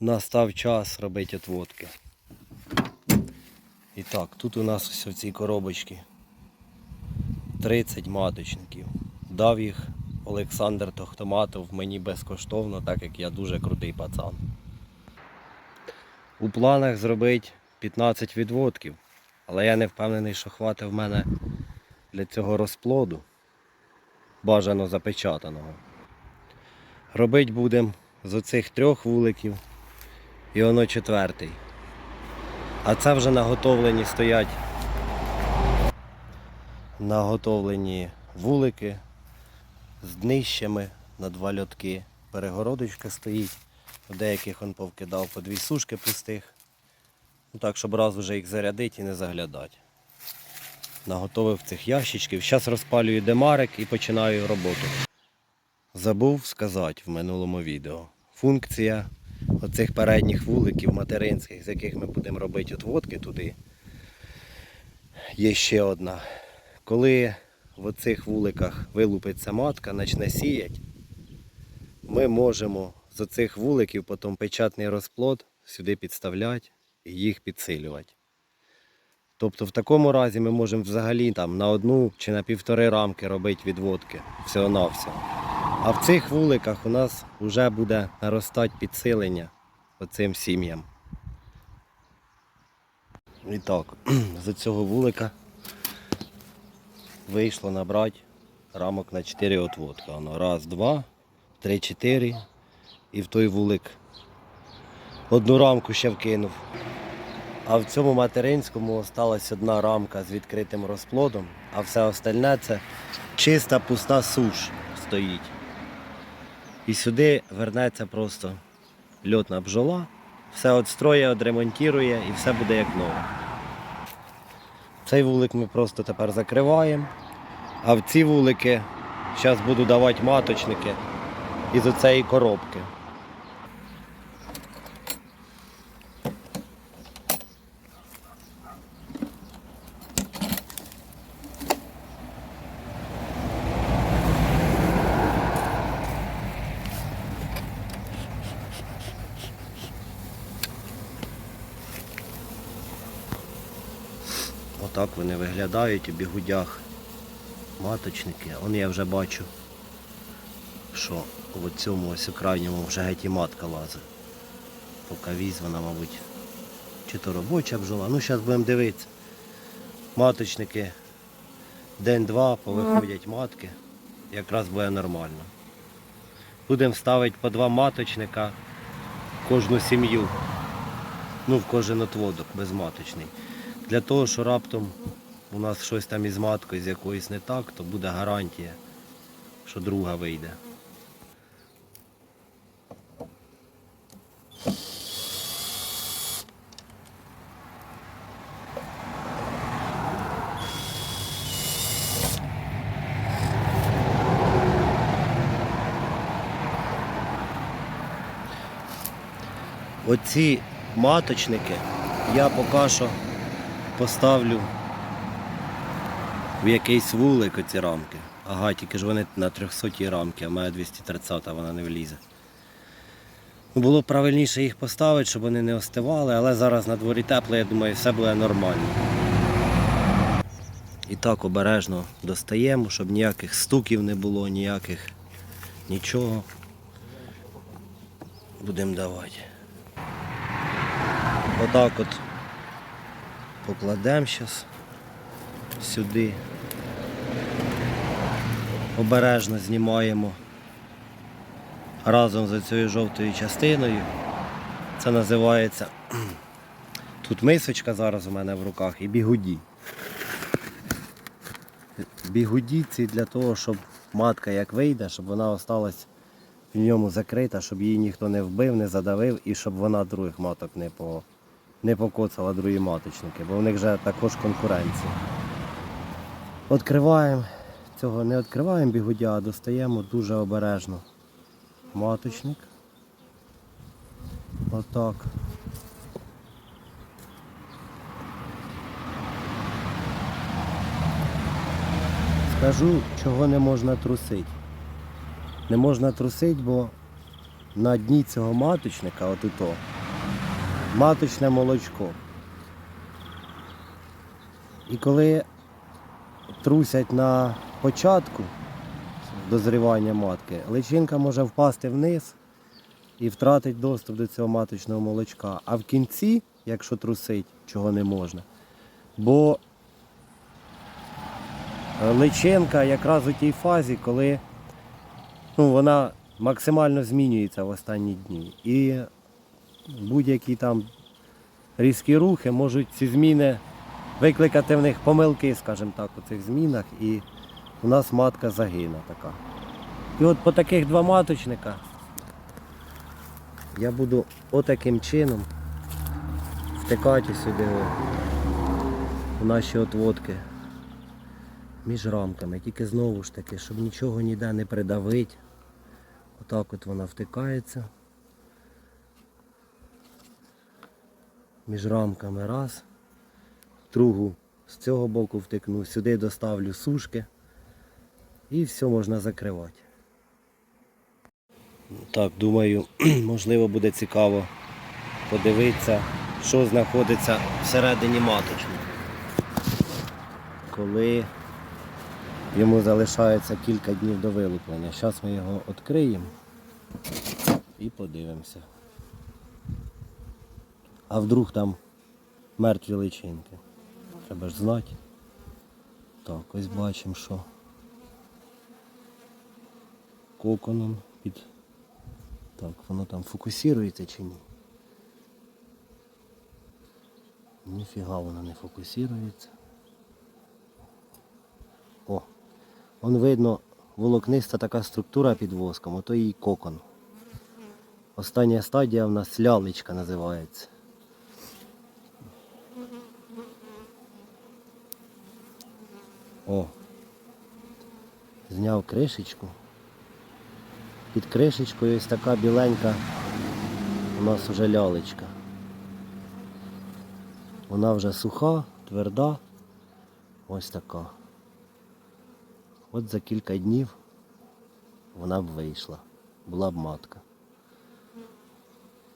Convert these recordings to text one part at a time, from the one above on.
настав час робити отводки. І так, тут у нас ось в цій коробочці 30 маточників. Дав їх Олександр Тохтоматов мені безкоштовно, так як я дуже крутий пацан. У планах зробити 15 відводків, але я не впевнений, що хватить в мене для цього розплоду, бажано запечатаного. Робити будемо з оцих трьох вуликів і воно четвертий. А це вже наготовлені стоять наготовлені вулики з днищами на два льотки. Перегородочка стоїть. У деяких он повкидав по дві сушки пустих. Ну так, щоб раз уже їх зарядити і не заглядати. Наготовив цих ящичків. Зараз розпалюю демарик і починаю роботу. Забув сказати в минулому відео. Функція оцих передніх вуликів материнських, з яких ми будемо робити отводки туди. Є ще одна. Коли в оцих вуликах вилупиться матка, почне сіять, ми можемо з оцих вуликів потім печатний розплод сюди підставляти і їх підсилювати. Тобто в такому разі ми можемо взагалі там на одну чи на півтори рамки робити відводки всього-навсього. А в цих вуликах у нас вже буде наростати підсилення оцим сім'ям. І так, з цього вулика вийшло набрати рамок на 4 отводка. Воно раз, два, три, чотири. І в той вулик одну рамку ще вкинув. А в цьому материнському осталась одна рамка з відкритим розплодом, а все остальне це чиста пуста суш стоїть. І сюди вернеться просто льотна бжола, все отстроє, відремонтує і все буде як нове. Цей вулик ми просто тепер закриваємо. А в ці вулики зараз буду давати маточники із оцеї коробки. Отак вони виглядають у бігудях. Маточники. Он я вже бачу, що в цьому ось крайньому вже геть і матка лазить. Поки віз вона, мабуть, чи то робоча бджола. Ну, зараз будемо дивитися. Маточники день-два повиходять матки. Якраз буде нормально. Будемо ставити по два маточника в кожну сім'ю. Ну, в кожен отводок безматочний. Для того, що раптом у нас щось там із маткою з якоюсь не так, то буде гарантія, що друга вийде. Оці маточники я поки що поставлю в якийсь вулик оці рамки. Ага, тільки ж вони на 300 рамки, а моя 230 вона не влізе. Ну, Було правильніше їх поставити, щоб вони не остивали, але зараз на дворі тепло, я думаю, все буде нормально. І так обережно достаємо, щоб ніяких стуків не було, ніяких нічого. Будемо давати. Отак от покладемо зараз сюди. Обережно знімаємо разом з цією жовтою частиною. Це називається тут мисочка зараз у мене в руках і бігуді. Бігуді ці для того, щоб матка як вийде, щоб вона осталась в ньому закрита, щоб її ніхто не вбив, не задавив і щоб вона других маток не по не покоцала другі маточники, бо в них вже також конкуренція. Відкриваємо, цього не відкриваємо бігудя, а достаємо дуже обережно маточник. Отак. Скажу, чого не можна трусити. Не можна трусити, бо на дні цього маточника, от і то, маточне молочко. І коли трусять на початку дозрівання матки, личинка може впасти вниз і втратить доступ до цього маточного молочка. А в кінці, якщо трусить, чого не можна, бо личинка якраз у тій фазі, коли ну, вона максимально змінюється в останні дні. І будь-які там різкі рухи можуть ці зміни викликати в них помилки, скажімо так, у цих змінах, і у нас матка загине така. І от по таких два маточника я буду отаким чином втикати сюди в наші отводки між рамками. Тільки знову ж таки, щоб нічого ніде не придавити. Отак от вона втикається. Між рамками раз. Другу з цього боку втикну, сюди доставлю сушки і все можна закривати. Так, думаю, можливо буде цікаво подивитися, що знаходиться всередині маточника. Коли йому залишається кілька днів до вилуплення. Зараз ми його відкриємо і подивимося. А вдруг там мертві личинки. Треба ж знати. Так, ось бачимо, що коконом під. Так, воно там фокусується чи ні? Ніфіга воно не фокусується. О, вон видно волокниста така структура під воском, ото її кокон. Остання стадія в нас лялечка називається. О. Зняв кришечку. Під кришечкою ось така біленька у нас вже лялечка. Вона вже суха, тверда. Ось така. От за кілька днів вона б вийшла. Була б матка.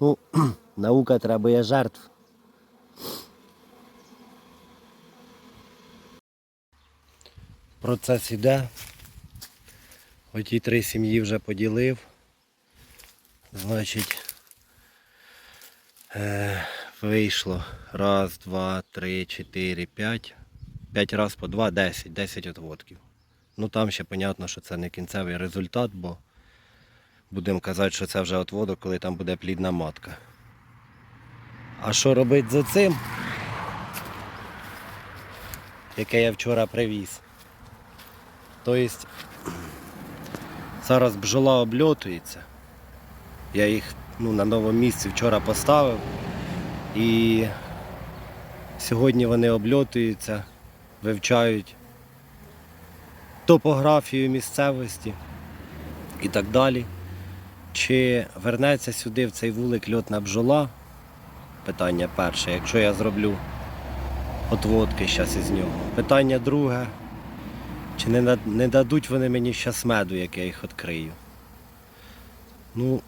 Ну, наука требує жертв. Процес іде. Оті три сім'ї вже поділив. Значить, е, вийшло раз, два, три, чотири, п'ять. П'ять раз по два, десять, десять отводків. Ну там ще понятно, що це не кінцевий результат, бо будемо казати, що це вже отводок, коли там буде плідна матка. А що робити з цим? Яке я вчора привіз. Тобто зараз бджола обльотується. Я їх ну, на новому місці вчора поставив. І сьогодні вони обльотуються, вивчають топографію місцевості і так далі. Чи вернеться сюди в цей вулик льотна бджола? Питання перше, якщо я зроблю отводки зараз із нього. Питання друге. Чи не, не дадуть вони мені щас меду, як я їх відкрию? Ну,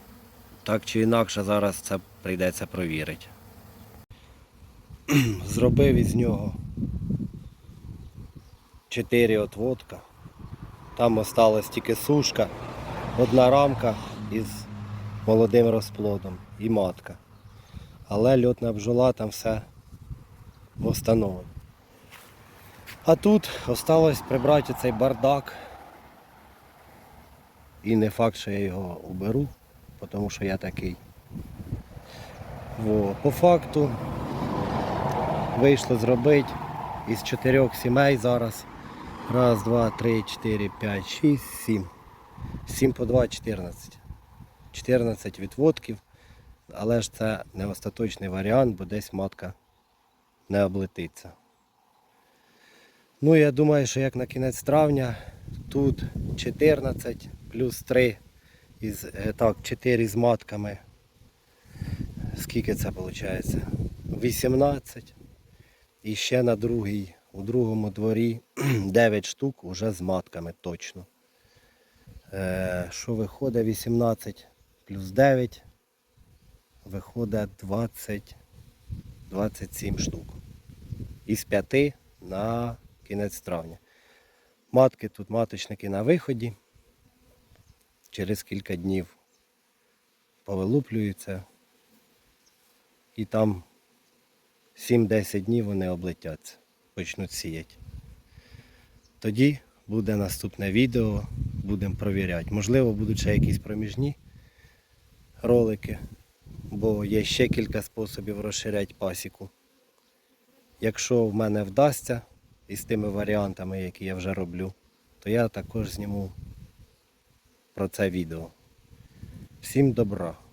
так чи інакше, зараз це прийдеться провірити. Зробив із нього 4 отводка. Там осталась тільки сушка, одна рамка із молодим розплодом і матка. Але льотна бджола там все встановлено. А тут осталось прибрати цей бардак. І не факт, що я його уберу, тому що я такий. Во. По факту вийшло зробити із чотирьох сімей зараз. Раз, два, три, чотири, п'ять, шість, сім. Сім по два, 14. 14 відводків. Але ж це не остаточний варіант, бо десь матка не облетиться. Ну, я думаю, що як на кінець травня тут 14 плюс 3 із, е, так, 4 з матками. Скільки це виходить? 18. І ще на другій, у другому дворі 9 штук уже з матками точно. Е, що виходить 18 плюс 9 виходить 20, 27 штук. Із 5 на кінець травня. Матки тут маточники на виході. Через кілька днів повилуплюються. І там 7-10 днів вони облетяться, почнуть сіяти. Тоді буде наступне відео, будемо провіряти. Можливо, будуть ще якісь проміжні ролики, бо є ще кілька способів розширяти пасіку. Якщо в мене вдасться із тими варіантами, які я вже роблю, то я також зніму про це відео. Всім добра!